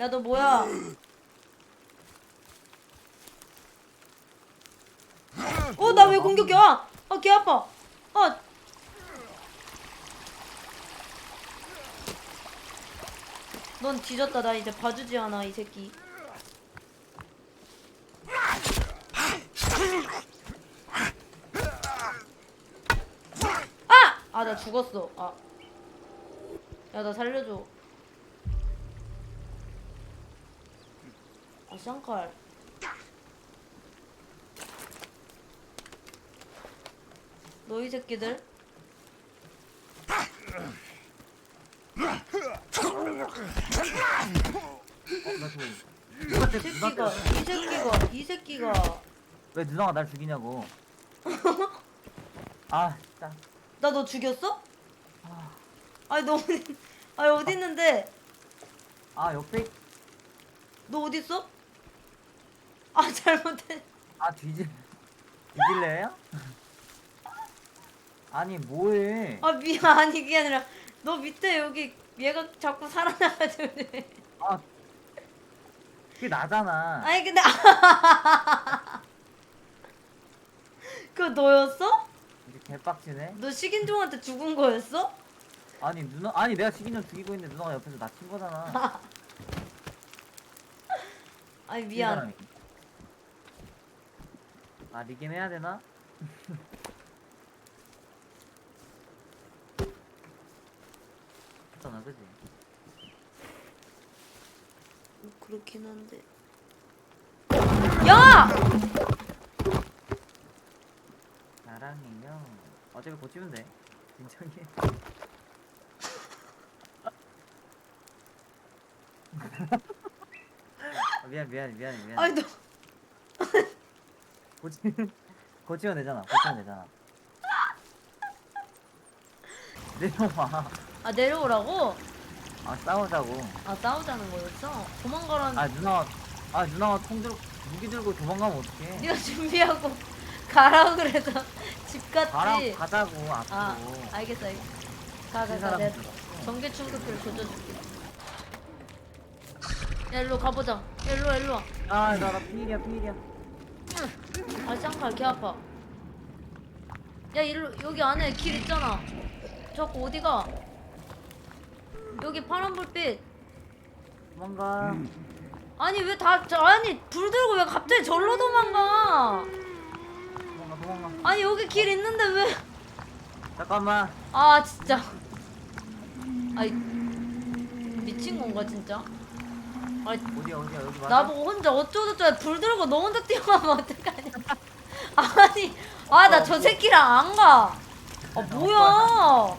야 너 뭐야? 어 나 왜 공격이야? 아개 아파. 아. 넌 뒤졌다 나 이제 봐주지 않아 이 새끼. 아! 아 나 죽었어. 아. 야 나 살려줘. 아 쌍칼. 너희 새끼들. 누가 때이 새끼가 이 새끼가 이 새끼가 왜 누나가 날 죽이냐고. 아 진짜. 나 너 죽였어? 아, 아니 너 어디 아니 어디 있는데 아 옆에 너 어디 있어? 아 잘못해 아 뒤질 뒤질래요? 아니 뭐해? 아 미안 아니 그게 아니라 너 밑에 여기 얘가 자꾸 살아나가지고 그래. 아 그게 나잖아. 아니 근데 그거 너였어? 이제 개빡치네. 너 식인종한테 죽은 거였어? 아니 누나 아니 내가 죽이는 죽이고 있는데 누나가 옆에서 나친 거잖아. 아니 친 미안 사람이. 아 리겜 해야 되나? 했잖아 그지? 그렇긴 한데 야! 사랑해요. 어차피 고치면 돼. 진정해. 아, 미안 미안 미안 미안. 아니 너 고치 고치면 되잖아. 고치면 되잖아. 내려와. 아 내려오라고? 아 싸우자고. 아 싸우자는 거였어? 도망가라는 아 누나 아 누나가 총 들고 무기 들고 도망가면 어떡해? 네가 준비하고 가라 그래서 집 갔지. 가랑 가자고 앞으로. 아 알겠어 알겠어. 가가 친 가. 사람 내가 전기 충격기를 조져줄게. 야 일로 가보자. 야, 일로 와 일로 와. 아나나 피일이야 피일이야. 아 쌍칼 개 아파. 야 일로 여기 안에 길 있잖아. 자꾸 어디가? 여기 파란 불빛. 도망가. 아니 왜 다 아니 불 들고 왜 갑자기 절로 도망가? 도망가 도망가. 아니 여기 길 있는데 왜? 잠깐만. 아 진짜. 아이 미친 건가 진짜? 아 어디야 어디야 여기 맞아? 나보고 혼자 어쩌고저쩌고 불 들고 너 혼자 뛰어가면 어떡하냐? 아니 아 나 저 새끼랑 안 가. 아 뭐야?